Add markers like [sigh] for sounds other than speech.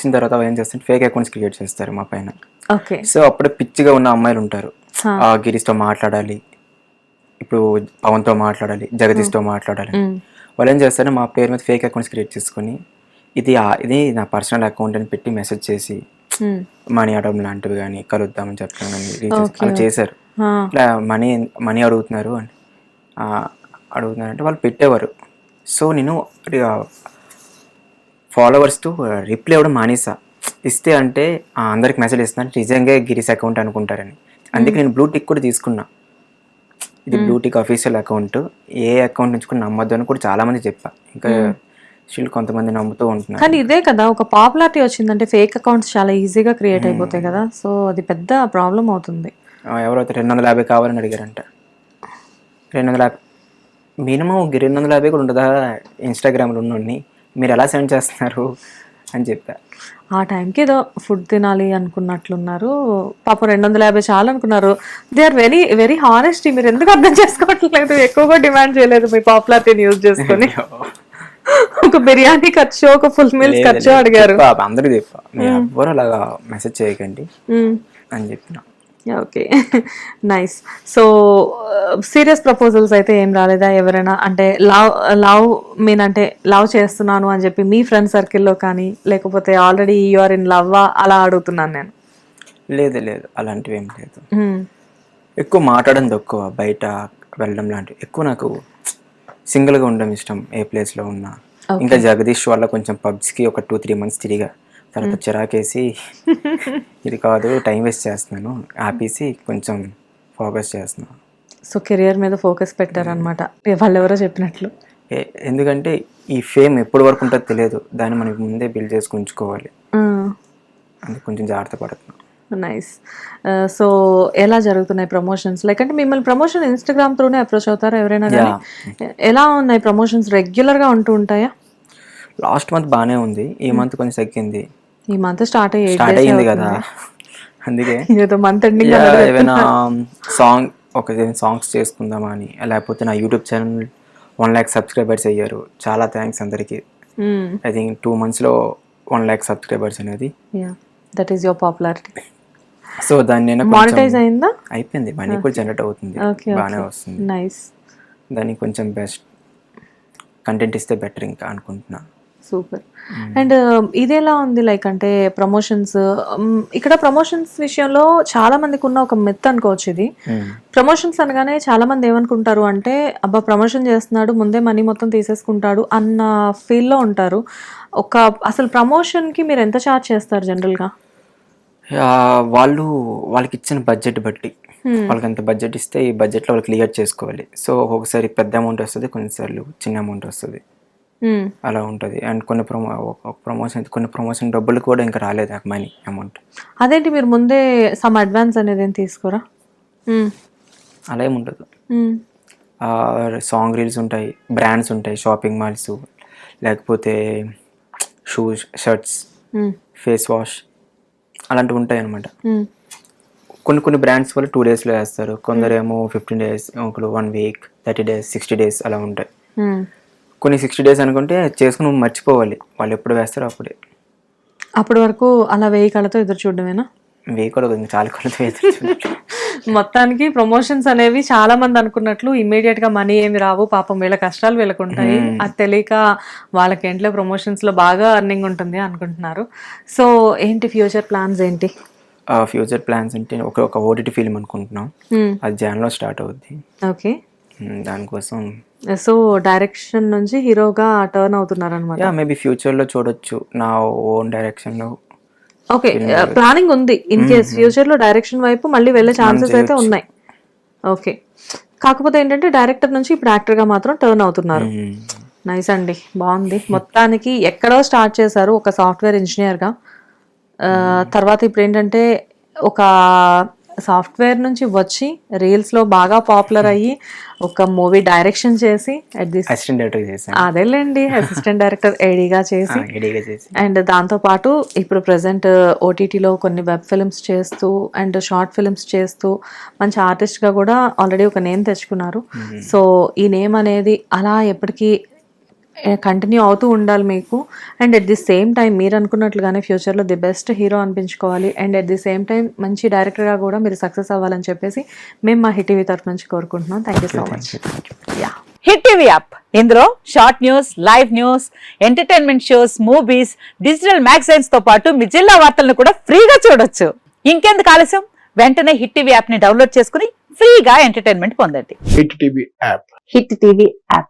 వచ్చిన తర్వాత వాళ్ళు ఏం చేస్తారు? ఫేక్ అకౌంట్స్ క్రియేట్ చేస్తారు మా పైన. ఓకే. సో అప్పుడే పిచ్చిగా ఉన్న అమ్మాయిలు ఉంటారు. గిరీష్తో మాట్లాడాలి. ఇప్పుడు పవన్తో మాట్లాడాలి జగదీష్తో మాట్లాడాలి. వాళ్ళు ఏం చేస్తారు? మా పేరు మీద ఫేక్ అకౌంట్స్ క్రియేట్ చేసుకొని ఇది ఇది నా పర్సనల్ అకౌంట్ అని పెట్టి మెసేజ్ చేసి. మనీ అడగడం లాంటివి కానీ కలుద్దామని చెప్పడం. అలా చేశారు. ఇట్లా మనీ మనీ అడుగుతున్నారు అని. అడుగుతున్నారు అంటే వాళ్ళు పెట్టేవారు. సో నేను ఫాలోవర్స్తో రిప్లై ఇవ్వడం మానేసా. ఇస్తే అంటే అందరికి మెసేజ్ ఇస్తాను. నిజంగా గిరీస్ అకౌంట్ అనుకుంటారని. అందుకే నేను బ్లూటిక్ కూడా తీసుకున్నా. ఇది బ్లూటిక్ అఫీషియల్ అకౌంట్ ఏ అకౌంట్ నుంచి కూడా నమ్మొద్దు అని కూడా చాలా మంది చెప్పా. ఇంకా స్టిల్ కొంతమంది నమ్ముతూ ఉంటున్నారు. కానీ ఇదే కదా ఒక పాపులారిటీ వచ్చిందంటే ఫేక్ అకౌంట్స్ చాలా ఈజీగా క్రియేట్ అయిపోతాయి కదా. సో అది పెద్ద ప్రాబ్లం అవుతుంది. ఎవరైతే రెండు వందల యాభై కావాలని అడిగారంట. రెండు వందల యాభై మినిమం రెండు వందల యాభై కూడా ఉండదా? ఇన్స్టాగ్రామ్లో ఉన్నోడిని. మీరు ఎలా సెండ్ చేస్తున్నారు అని చెప్పా. ఆ టైంకి ఏదో ఫుడ్ తినాలి అనుకున్నట్లున్నారు. పాపం రెండు వందల యాభై చాలు అనుకున్నారు. They are very very honest మీరు ఎందుకు అర్థం చేసుకోవట్లేదు? ఎక్కువగా డిమాండ్ చేయలేదు మీ పాపులారిటీని యూజ్ చేసుకొని. ఒక బిర్యానీ ఖర్చు ఒక ఫుల్ మీల్స్ ఖర్చు అడిగారు. అందరికీ చెప్పా. మీరు ఎవ్వరు అలాగా మెసేజ్ చేయకండి అని చెప్పిన. Okay nice so serious proposals అయితే ఏం రాలేదా ఎవరైనా? అంటే లవ్ లవ్ మీన్ అంటే లవ్ చేస్తున్నాను అని చెప్పి మీ ఫ్రెండ్ సర్కిల్లో కానీ లేకపోతే already you are in love అలా అడుగుతున్నాను నేను. లేదు లేదు. అలాంటివి ఏం లేదు. Hmm. ఎక్కువ మాట్లాడడం తక్కువ. బయట వెళ్ళడం లాంటివి. ఎక్కువ నాకు సింగిల్గా ఉండడం ఇష్టం ఏ ప్లేస్లో ఉన్నా. ఇంకా జగదీష్ వల్ల కొంచెం పబ్స్కి ఒక టూ త్రీ మంత్స్ తిరిగా తర్వాత చిరాకేసి [laughs] ఇది కాదు టైం వేస్ట్ చేస్తున్నాను. ఆపేసి కొంచెం ఫోకస్ చేస్తున్నాను సో కెరియర్ మీద ఫోకస్ పెట్టారనమాట వాళ్ళు ఎవరో చెప్పినట్లు. ఎందుకంటే ఈ ఫేమ్ ఎప్పటి వరకు ఉంటుందో తెలియదు. దాన్ని మనం ముందే బిల్డ్ చేసి ఉంచుకోవాలి. అందుకు కొంచెం జాగ్రత్త పడుతున్నాం. నైస్. సో ఎలా జరుగుతున్నాయి ప్రమోషన్స్? లైక్ అంటే మిమ్మల్ని ప్రమోషన్ ఇన్స్టాగ్రామ్ త్రూనే అప్రోచ్ అవుతారా ఎవరైనా కానీ ఎలా ఉన్నాయి ప్రమోషన్స్? రెగ్యులర్గా ఉంటూ ఉంటాయా? లాస్ట్ మంత్ బాగానే ఉంది. ఈ మంత్ కొంచెం తగ్గింది. ఈ మంత్ స్టార్ట్ అయ్యి స్టార్ట్ అయ్యింది కదా. అందుకే. ఏదో మంత్ ఎండింగ్ ఏమైనా సాంగ్ ఒక సాంగ్స్ చేసుకుందామా అని లేకపోతే నా YouTube channel one lakh subscribers అయ్యారు. చాలా థ్యాంక్స్ అందరికీ. ఐ థింక్ టూ మంత్స్లో వన్ ల్యాక్ సబ్స్క్రైబర్స్ అనేది. Yeah that is your popularity so దాన్ని నేను మానిటైజ్ అయిందా? అయిపోయింది. మనీ కూడా జనరేట్ అవుతుంది. బాగానే వస్తుంది. నైస్ దానికి కొంచెం బెస్ట్ కంటెంట్ ఇస్తే బెటర్ ఇంకా అనుకుంటున్నా. సూపర్ అండ్ ఇది ఎలా ఉంది? లైక్ అంటే ప్రమోషన్స్ ఇక్కడ ప్రమోషన్స్ విషయంలో చాలా మందికి ఉన్న ఒక మెత్ అనుకోవచ్చు ఇది. Hmm. ప్రమోషన్స్ అనగానే చాలా మంది ఏమనుకుంటారు అంటే అబ్బా ప్రమోషన్ చేస్తున్నాడు ముందే మనీ మొత్తం తీసేసుకుంటాడు అన్న ఫీల్లో ఉంటారు. ఒక అసలు ప్రమోషన్కి మీరు ఎంత ఛార్జ్ చేస్తారు జనరల్గా వాళ్ళు వాళ్ళకి ఇచ్చిన బడ్జెట్ బట్టి. వాళ్ళకి ఎంత బడ్జెట్ ఇస్తే ఈ బడ్జెట్లో వాళ్ళు క్లియర్ చేసుకోవాలి. సో ఒక్కొక్కసారి పెద్ద అమౌంట్ వస్తుంది కొన్నిసార్లు చిన్న అమౌంట్ వస్తుంది. అలా ఉంటుంది అండ్ కొన్ని ప్రమో ప్రమోషన్ కొన్ని ప్రమోషన్ డబ్బులు కూడా ఇంకా రాలేదు నాకు మనీ అమౌంట్ అదేంటి మీరు ముందే సమ్ అడ్వాన్స్ అనేది ఏం తీసుకోరా. అలా ఏమి ఉండదు. సాంగ్ రీల్స్ ఉంటాయి బ్రాండ్స్ ఉంటాయి షాపింగ్ మాల్స్ లేకపోతే షూస్ షర్ట్స్. ఫేస్ వాష్ అలాంటివి ఉంటాయి అనమాట. కొన్ని కొన్ని బ్రాండ్స్ వాళ్ళు టూ డేస్లో వేస్తారు కొందరేమో ఫిఫ్టీన్ డేస్ ఒకరు one week thirty days sixty days అలా ఉంటాయి. కొన్ని సిక్స్టీ డేస్ అనుకుంటే చేసుకుని మర్చిపోవాలి. వాళ్ళు ఎప్పుడు వేస్తారో అప్పుడే. అప్పటి వరకు అలా వెయ్యి కళ్ళతో ఎదురు చూడడమేనా? వేయి కూడా చాలా కొలత వేస్తారు [laughs] మొత్తానికి ప్రమోషన్స్ అనేవి చాలా మంది అనుకున్నట్లు ఇమీడియట్గా మనీ ఏమి రావు. పాపం వీళ్ళ కష్టాలు వీళ్ళకు ఉంటాయి అది తెలియక వాళ్ళకి ఏంట్లో ప్రమోషన్స్లో బాగా అర్నింగ్ ఉంటుంది అనుకుంటున్నారు. సో ఏంటి ఫ్యూచర్ ప్లాన్స్ ఏంటి? ఫ్యూచర్ ప్లాన్స్ అంటే ఒక ఒక ఓటీటీ ఫిల్మ్ అనుకుంటున్నాం. అది జాన్లో స్టార్ట్ అవుద్ది. ఓకే. దానికోసం సో డైరెక్షన్ నుంచి హీరోగా టర్న్ అవుతున్నారు అనమాట మేబీ ఫ్యూచర్లో చూడొచ్చు. నా ఓన్ డైరెక్షన్లో. ఓకే ప్లానింగ్ ఉంది. ఇన్ కేస్ ఫ్యూచర్లో డైరెక్షన్ వైపు మళ్ళీ వెళ్ళే ఛాన్సెస్ అయితే ఉన్నాయి. ఓకే. కాకపోతే ఏంటంటే డైరెక్టర్ నుంచి ఇప్పుడు యాక్టర్గా మాత్రం టర్న్ అవుతున్నారు. నైస్ అండి. బాగుంది. మొత్తానికి ఎక్కడో స్టార్ట్ చేశారు ఒక సాఫ్ట్వేర్ ఇంజనీర్గా. తర్వాత ఇప్పుడు ఏంటంటే ఒక సాఫ్ట్వేర్ నుంచి వచ్చి రీల్స్లో బాగా పాపులర్ అయ్యి ఒక మూవీ డైరెక్షన్ చేసి అట్ దిస్ అసిస్టెంట్ డైరెక్టర్ చేశాను. అదేలేండి అసిస్టెంట్ డైరెక్టర్ ఏడీగా చేసి అండ్ దాంతోపాటు ఇప్పుడు ప్రజెంట్ ఓటీటీలో కొన్ని వెబ్ ఫిల్మ్స్ చేస్తూ అండ్ షార్ట్ ఫిల్మ్స్ చేస్తూ మంచి ఆర్టిస్ట్గా కూడా ఆల్రెడీ ఒక నేమ్ తెచ్చుకున్నారు. సో ఈ నేమ్ అనేది అలా ఎప్పటికీ కంటిన్యూ అవుతూ ఉండాలి మీకు. And at the same time మీరు అనుకున్నట్లుగానే ఫ్యూచర్లో the best hero అనిపించుకోవాలి. And at the same time మంచి డైరెక్టర్గా కూడా మీరు సక్సెస్ అవ్వాలని చెప్పేసి మేము మా హిటీవీ తరఫు నుంచి కోరుకుంటున్నాం. Thank you so much yeah hit TV app ఇందులో short news live news entertainment shows movies digital మ్యాగజైన్స్తో పాటు మీ జిల్లా వార్తలను కూడా ఫ్రీగా చూడొచ్చు. ఇంకెందుకు ఆలస్యం? వెంటనే హిట్ టీవీ యాప్ని డౌన్లోడ్ చేసుకుని ఫ్రీగా ఎంటర్టైన్మెంట్ పొందండి. Hit TV app hit TV app